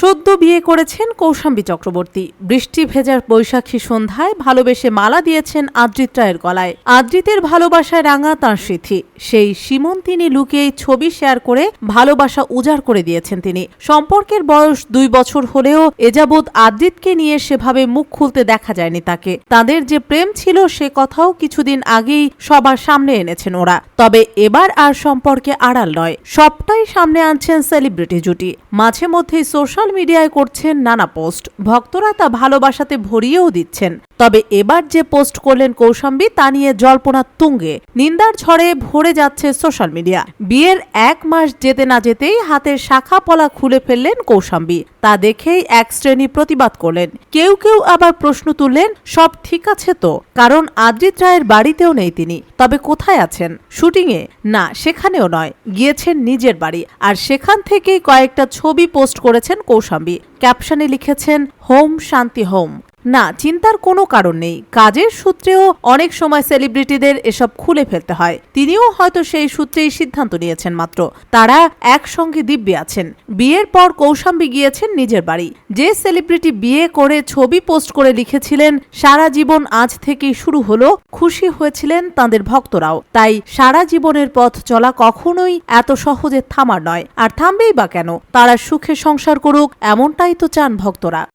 সদ্য বিয়ে করেছেন কৌশাম্বী চক্রবর্তী। বৃষ্টি ভেজার বৈশাখী সন্ধ্যায় ভালোবেসে মালা দিয়েছেন আদ্রিত রায়ের গলায়। আদ্রিতের ভালোবাসায় রাঙা তাঁর স্মৃতি। সেই সিমন তিনি লুকিয়ে ছবি শেয়ার করে ভালোবাসা উজাড় করে দিয়েছেন তিনি। সম্পর্কের বয়স দুই বছর হলেও এযাবৎ আদ্রিতকে নিয়ে সেভাবে মুখ খুলতে দেখা যায়নি তাকে। তাদের যে প্রেম ছিল সে কথাও কিছুদিন আগেই সবার সামনে এনেছেন ওরা। তবে এবার আর সম্পর্কে আড়াল নয়। সবটাই সামনে আনছেন সেলিব্রিটি জুটি। মাঝে মধ্যেই সোশ্যাল মিডিয়ায় করছেন নানা পোস্ট। ভক্তরা তা ভালোবাসাতে ভরিয়েও দিচ্ছেন। তবে এবার যে পোস্ট করলেন কৌশাম্বী, তা নিয়ে জল্পনা তুঙ্গে। নিন্দার ঝড়ে ভরে যাচ্ছে সোশ্যাল মিডিয়া। বিয়ের এক মাস যেতে না যেতেই হাতের শাখা পলা খুলে ফেললেন কৌশাম্বী। তা দেখেই এক শ্রেণি প্রতিবাদ করলেন। কেউ কেউ আবার প্রশ্ন তুললেন, সব ঠিক আছে তো? কারণ আদ্রিত রায়ের বাড়িতেও নেই তিনি। তবে কোথায় আছেন? শুটিংয়ে? না, সেখানেও নয়। গিয়েছেন নিজের বাড়ি। আর সেখান থেকেই কয়েকটা ছবি পোস্ট করেছেন কৌশাম্বী। ক্যাপশনে লিখেছেন হোম শান্তি হোম। না, চিন্তার কোনো কারণ নেই। কাজের সূত্রেও অনেক সময় সেলিব্রিটিদের এসব খুলে ফেলতে হয়। তিনিও হয়তো সেই সূত্রেই সিদ্ধান্ত নিয়েছেন মাত্র। তারা একসঙ্গে দিব্যে আছেন। বিয়ের পর কৌশাম্বী গিয়েছেন নিজের বাড়ি। যে সেলিব্রিটি বিয়ে করে ছবি পোস্ট করে লিখেছিলেন, সারা জীবন আজ থেকেই শুরু হলো, খুশি হয়েছিলেন তাদের ভক্তরাও। তাই সারা জীবনের পথ চলা কখনোই এত সহজে থামার নয়। আর থামবেই বা কেন? তারা সুখে সংসার করুক, এমনটাই তো চান ভক্তরা।